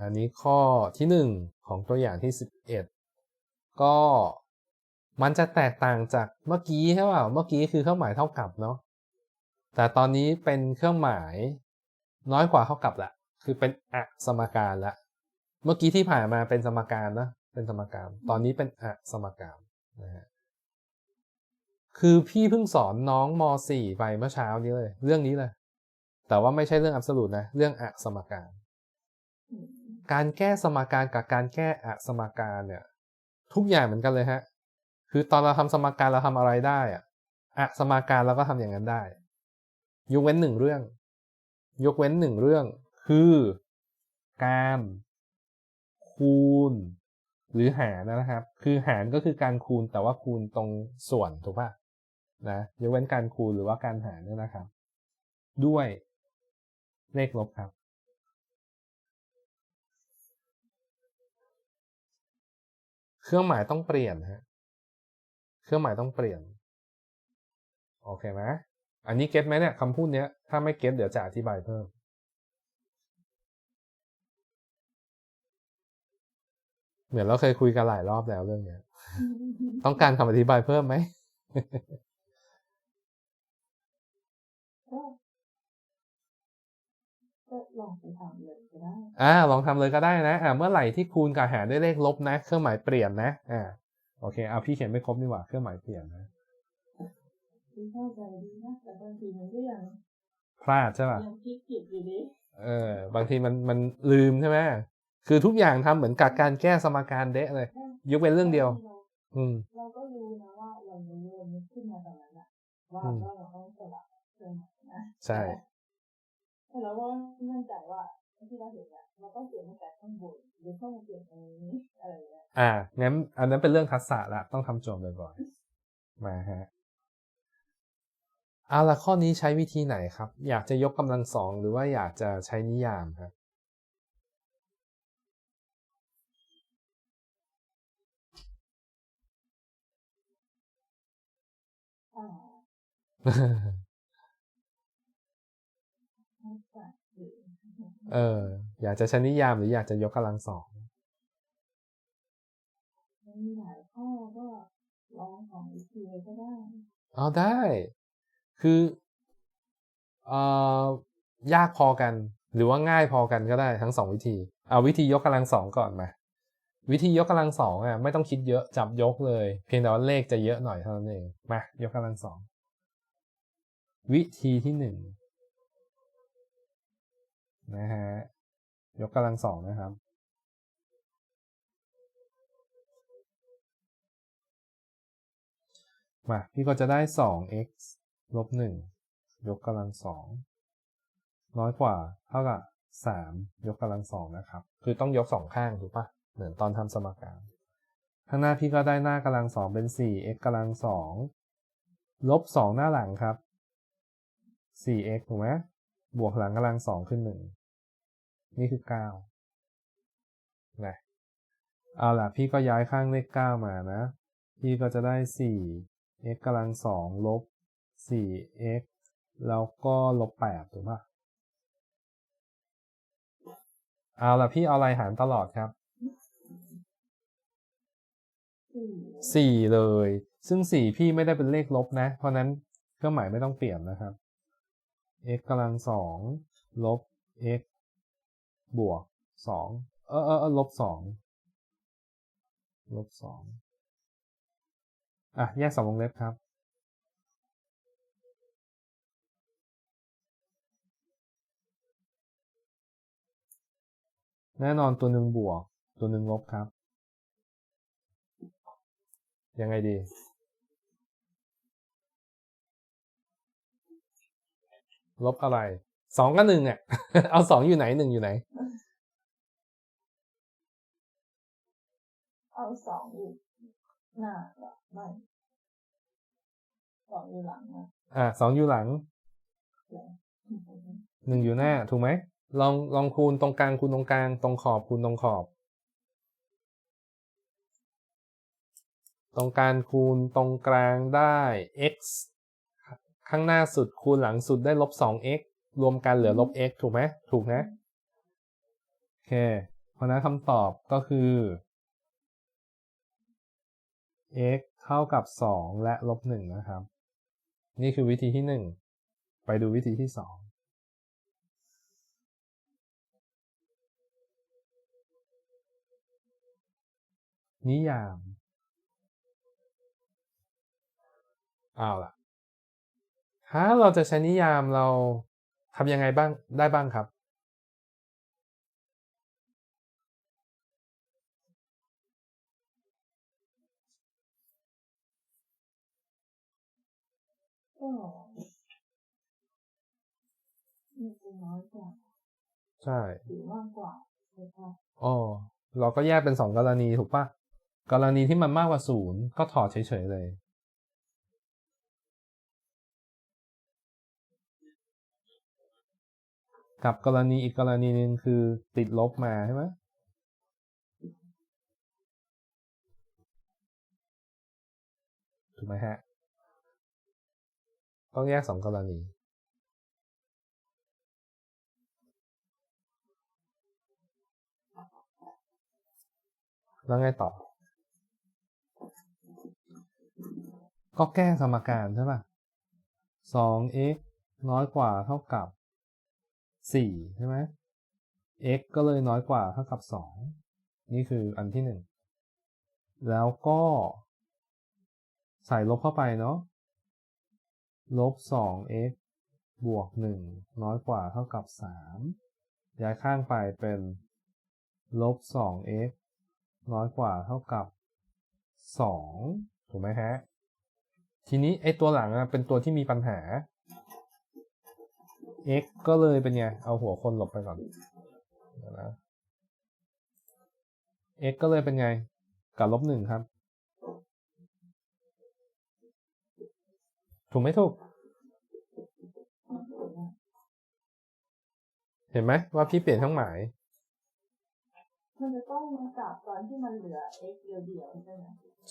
อันนี้ข้อที่หนึ่งของตัวอย่างที่สิบเอ็ดก็มันจะแตกต่างจากเมื่อกี้ใช่ป่าเมื่อกี้คือเครื่องหมายเท่ากับเนาะแต่ตอนนี้เป็นเครื่องหมายน้อยกว่าเท่ากับละคือเป็นอะสมการละเมื่อกี้ที่ผ่านมาเป็นสมการนะเป็นสมการ ตอนนี้เป็นอะสมการนะฮะคือพี่เพิ่งสอนน้องม .4 ไปเมื่อเช้านี้เลย เรื่องนี้เลย แต่ว่าไม่ใช่เรื่องอับสูตนะ เรื่องอะสมการ การแก้สมการกับการแก้อะสมการเนี่ยทุกอย่างเหมือนกันเลยฮะ คือตอนเราทำสมการเราทำอะไรได้อะอะสมการเราก็ทำอย่างนั้นได้ ยกเว้นหนึ่งเรื่อง ยกเว้นหนึ่งเรื่อง คือ การ คูณ หรือหารนะครับ คือหารก็คือการคูณแต่ว่าคูณตรงส่วนถูกป่ะนะยกเว้นการคูณหรือว่าการหารเนี่ยนะครับ ด้วยเลขลบครับ เครื่องหมายต้องเปลี่ยนฮะเครื่องหมายต้องเปลี่ยน โอเคไหมอันนี้เก็ตไหมเนี่ยคำพูดเนี้ย ถ้าไม่เก็ตเดี๋ยวจะอธิบายเพิ่ม เหมือนเราเคยคุยกันหลายรอบแล้วเรื่องเนี้ย ต้องการคำอธิบายเพิ่มไหมก็ลองไปทำเลย อ่าลองทำเลยก็ได้นะอ่าเมื่อไหร่ที่คูณกับหารด้วยเลขลบนะ เครื่องหมายเปลี่ยนนะอ่าโอเคเอาพี่เขียนไม่ครบนี่หว่าเครื่องหมายเปลี่ยนนะคือเข้าใจดีนะแต่บางทีมันก็ยังพลาดใช่ป่ะยังคิดผิดอยู่ดีเออบางทีมันมันลืมใช่ไหมคือทุกอย่างทำเหมือนกับการแก้สมการเดะเลย ยกเว้นเรื่องเดียวราอืมเราก็รู้นะว่าเรารู้เรานึกขึ้นมาตอนนั้นอะว่าอืมว่าเราต้องสลับเครื่องหมายนะใช่ อะไรอย่างเงี้ยอ่างั้นอันนั้นเป็นเรื่องทักษะละต้องทำโจทย์บ่อยๆมาฮะเอาละข้อนี้ใช้วิธีไหนครับ อยากจะยกกำลังสองหรือว่าอยากจะใช้นิยามครับอ่าทักษะหรือเออ อยากจะใช้นิยามหรืออยากจะยกกำลังสอง มีหลายข้อก็ลองของอีกทีเลยก็ได้เอาได้ คือเอ่อยากพอกัน หรือว่าง่ายพอกันก็ได้ทั้งสองวิธี เอาวิธียกกำลังสองก่อนมา วิธียกกำลังสองอะไม่ต้องคิดเยอะจับยกเลย เพียงแต่ว่าเลขจะเยอะหน่อยเท่านั้นเองมายกกำลังสองวิธีที่หนึ่งนะฮะยกกำลังสองนะครับ มา พี่ก็จะได้ 2x ลบ1ยกกำลังสองน้อยกว่าเท่ากับ3ยกกำลังสองนะครับ คือต้องยกสองข้างถูกปะเหมือนตอนทำสมการ ข้างหน้าพี่ก็ได้หน้ากำลังสองเป็น 4x กำลังสองลบ 2 หน้าหลังครับ 4x ถูกไหมบวกหลังกำลังสองขึ้น 1 นี่คือ 9นะเอาล่ะ พี่ก็ย้ายข้างเลข 9 มานะ พี่ก็จะได้4 x กำลังสองลบ 4x แล้วก็ลบ 8 ถูกปะเอาละพี่เอาอะไรหารตลอดครับสี่4เลย ซึ่ง 4 พี่ไม่ได้เป็นเลขลบนะ เพราะนั้นเครื่องหมายไม่ต้องเปลี่ยนนะครับ x กำลังสองลบ x บวก 2 เออเออเออลบ 2 ลบ 2 อะ แยกสองวงเล็บครับ แน่นอนตัวหนึ่งบวก ตัวหนึ่งลบครับ ยังไงดี ลบอะไรสองกับหนึ่งอะ เอาสองอยู่ไหนหนึ่งอยู่ไหน เอาสองอยู่หน้า ไม่สองอยู่หลังนะอะสองอยู่หลังเหรอหนึ่งอยู่หน้า ถูกไหมลองลองคูณตรงกลางคูณตรงกลาง ตรงขอบคูณตรงขอบ ตรงกลางคูณตรงกลางได้ x ข้างหน้าสุดคูณหลังสุดได้ลบ 2x รวมกันเหลือลบ x ถูกไหมถูกนะโอเคพราะฉะนั้นคำตอบก็คือ x เท่ากับ 2 และลบ1นะครับ นี่คือวิธีที่ 1 ไปดูวิธีที่ 2นิยามเอาล่ะ ถ้าเราจะใช้นิยามเราทำยังไงบ้างได้บ้างครับ มีเป็นน้อยกว่าใช่หรือมากกว่าใช่ปะอ๋อเราก็แยกเป็นสองกรณีถูกปะกรณีที่มันมากกว่าศูนย์ก็ถอดเฉยๆเลยกับกรณีอีกกรณีหนึ่งคือติดลบมาใช่ไหมถูกไหมฮะ ต้องแยกสองกรณี แล้วไงต่อ ก็แก้สมการใช่ป่ะสอง x น้อยกว่าเท่ากับสี่ใช่ไหม x ก็เลยน้อยกว่าเท่ากับสองนี่คืออันที่หนึ่งแล้วก็ใส่ลบเข้าไปเนาะ ลบสอง x บวกหนึ่งน้อยกว่าเท่ากับสามย้ายข้างไปเป็น ลบสอง x น้อยกว่าเท่ากับสองถูกไหมฮะ ทีนี้ไอตัวหลังอะเป็นตัวที่มีปัญหา x ก็เลยเป็นไง เอาหัวคนหลบไปก่อนนะ x ก็เลยเป็นไง กับลบหนึ่งครับ ถูกไหมถูก เห็นไหมว่าพี่เปลี่ยนเครื่องหมาย มันจะต้องมากลับตอนที่มันเหลือ x เดียวๆใช่ไหม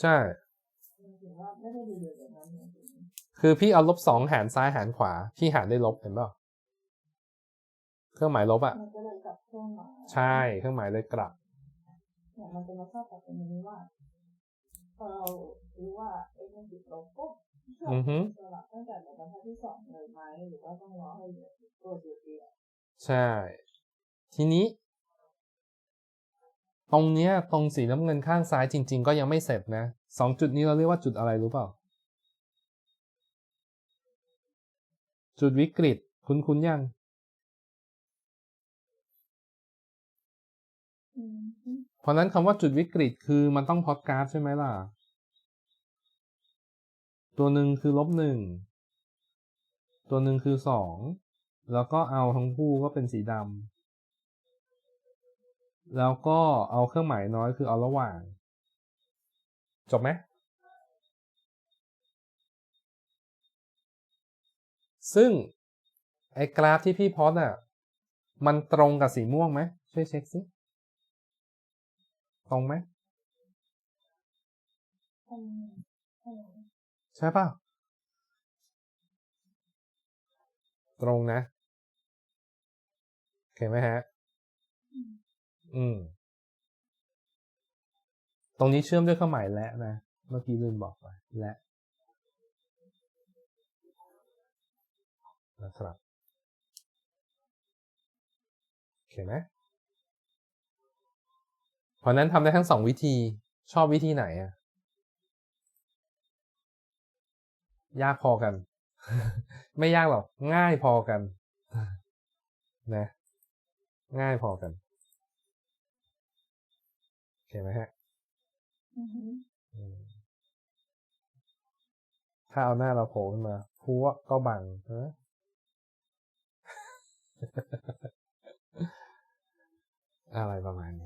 ใช่หมายถึงว่าไม่ได้เดียวๆแบบนั้นหมายถึงคือพี่เอาลบสองหารซ้ายหารขวา พี่หารได้ลบเห็นเปล่าเครื่องหมายลบอะมันก็เลยกลับเครื่องหมายใช่เครื่องหมายเลยกลับเนี่ยมันจะมาชอบกับตรงนี้ว่าพอเรารู้ว่า x มันติดลบปุ๊บอือฮึสลับตั้งแต่แบบบรรทัดที่สองเลยไหมหรือว่าต้องรอให้เหลือตัวเดียวใช่ ทีนี้ ตรงเนี้ยตรงสีน้ำเงินข้างซ้ายจริง ๆ ก็ยังไม่เสร็จนะสองจุดนี้เราเรียกว่าจุดอะไรรู้เปล่า จุดวิกฤต คุ้นคุ้นยังเพราะนั้นคำว่าจุดวิกฤตคือมันต้องพอดกราฟใช่ไหมล่ะ ตัวหนึ่งคือลบหนึ่ง ตัวหนึ่งคือสอง แล้วก็เอาทั้งคู่ก็เป็นสีดำ แล้วก็เอาเครื่องหมายน้อยคือเอาระหว่าง จบไหมซึ่งไอ้กราฟที่พี่พอดอะ มันตรงกับสีม่วงไหมช่วยเช็คสิตรงไหมอืมอืมใช่ป่ะตรงนะ โอเคไหมฮะ อืม ตรงนี้เชื่อมด้วยเครื่องหมายและนะ เมื่อกี้ลืมบอกไป และนะครับโอเคไหมเพราะนั้นทำได้ทั้งสองวิธี ชอบวิธีไหนอะยากพอกัน ไม่ยากหรอก ง่ายพอกัน นะ ง่ายพอกัน โอเคไหมฮะอือฮึอืมถ้าเอาหน้าเราโผล่ขึ้นมาพัวก็บังเอออะไรประมาณนี้